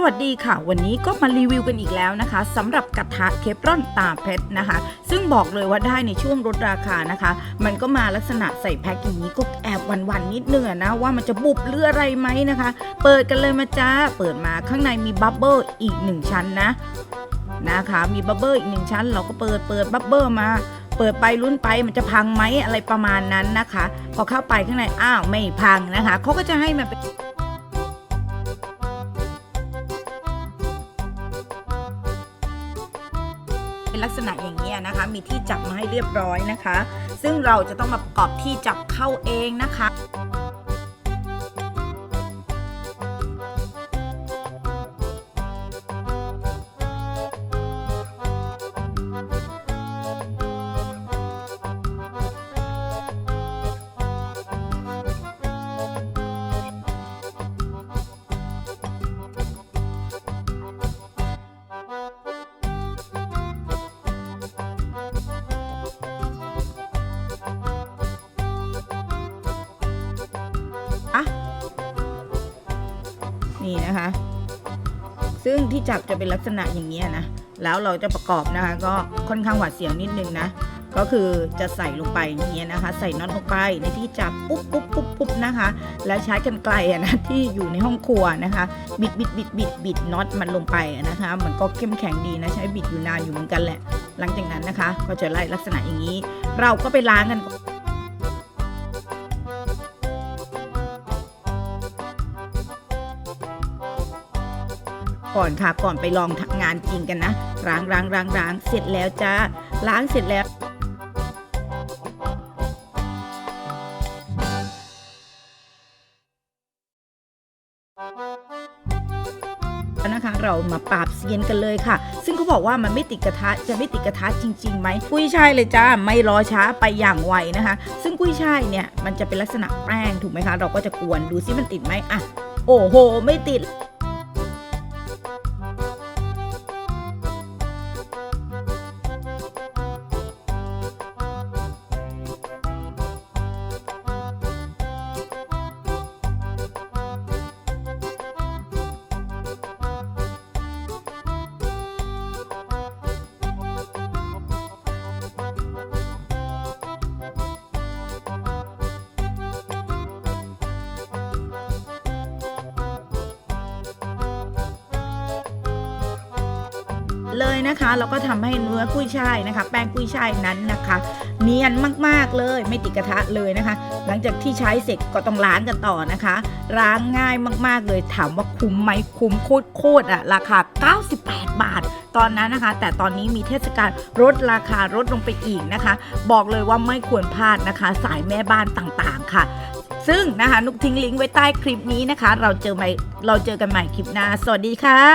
สวัสดีค่ะ วันนี้ก็มารีวิวกันอีกแล้วนะคะสำหรับกระทะเคปรอนตาเพชรนะคะ ซึ่งบอกเลยว่าได้ในช่วงลดราคานะคะ มันก็มาลักษณะใส่แพ็คอย่างนี้ก็แอบวันๆนนิดเนึงอนะว่ามันจะบุบหรืออะไรไหมนะคะ เปิดกันเลยมาจ้า เปิดมาข้างในมีบับเบิลอีกหนึ่งชั้นนะนะคะมีบับเบิลอีกหนึ่งชั้น เราก็เปิดเปิดบับเบิลมาเปิดไปลุ้นไปมันจะพังไหมอะไรประมาณนั้นนะคะ พอเข้าไปข้างในอ้าวไม่พังนะคะเขาก็จะให้มาเป็น เป็นลักษณะอย่างนี้นะคะ มีที่จับมาให้เรียบร้อยนะคะ ซึ่งเราจะต้องมาประกอบที่จับเข้าเองนะคะ นี่นะคะ ซึ่งที่จับจะเป็นลักษณะอย่างนี้นะ แล้วเราจะประกอบนะคะ ก็ค่อนข้างหวาดเสียวนิดนึงนะ ก็คือจะใส่ลงไปอย่างนี้นะคะ ใส่น็อตลงไปในที่จับปุ๊บปุ๊บปุ๊บปุ๊บนะคะ แล้วใช้กันไกลนะที่อยู่ในห้องครัวนะคะ บิดบิดบิดบิดบิดน็อตมันลงไปนะคะ มันก็เข้มแข็งดีนะ ใช้บิดอยู่นานอยู่เหมือนกันแหละ หลังจากนั้นนะคะ ก็จะไล่ลักษณะอย่างนี้ เราก็ไปล้างกัน ก่อนค่ะก่อนไปลองทงานจริงกันนะล้างล้างล้างล้างเสร็จแล้วจ้าล้างเสร็จแล้วนะคะเรามาปราบเซียนกันเลยค่ะ ซึ่งเขาบอกว่ามันไม่ติดกระทะจะไม่ติดกระทะจริงๆไหมกุ้ยช่ายเลยจ้าไม่รอช้าไปอย่างไวนะคะ ซึ่งกุ้ยช่ายเนี่ยมันจะเป็นลักษณะแป้งถูกไหมคะ เราก็จะกวนดูซิมันติดไหมอะโอ้โห ไม่ติด เลยนะคะ แล้วก็ทำให้เนื้อกุ้ยช่ายนะคะ แป้งกุ้ยช่ายนั้นนะคะ เนียนมากๆเลยไม่ติดกระทะเลยนะคะ หลังจากที่ใช้เสร็จก็ต้องล้างกันต่อนะคะล้างง่ายมากๆเลยถามว่าคุ้มไหมคุ้มโคตรๆอะราคา 98 บาท ตอนนั้นนะคะ แต่ตอนนี้มีเทศกาลลดราคาลดลงไปอีกนะคะ บอกเลยว่าไม่ควรพลาดนะคะ สายแม่บ้านต่างๆค่ะซึ่งนะคะนุกทิ้งลิงก์ไว้ใต้คลิปนี้นะคะ เราเจอใหม่เราเจอกันใหม่คลิปหน้า สวัสดีค่ะ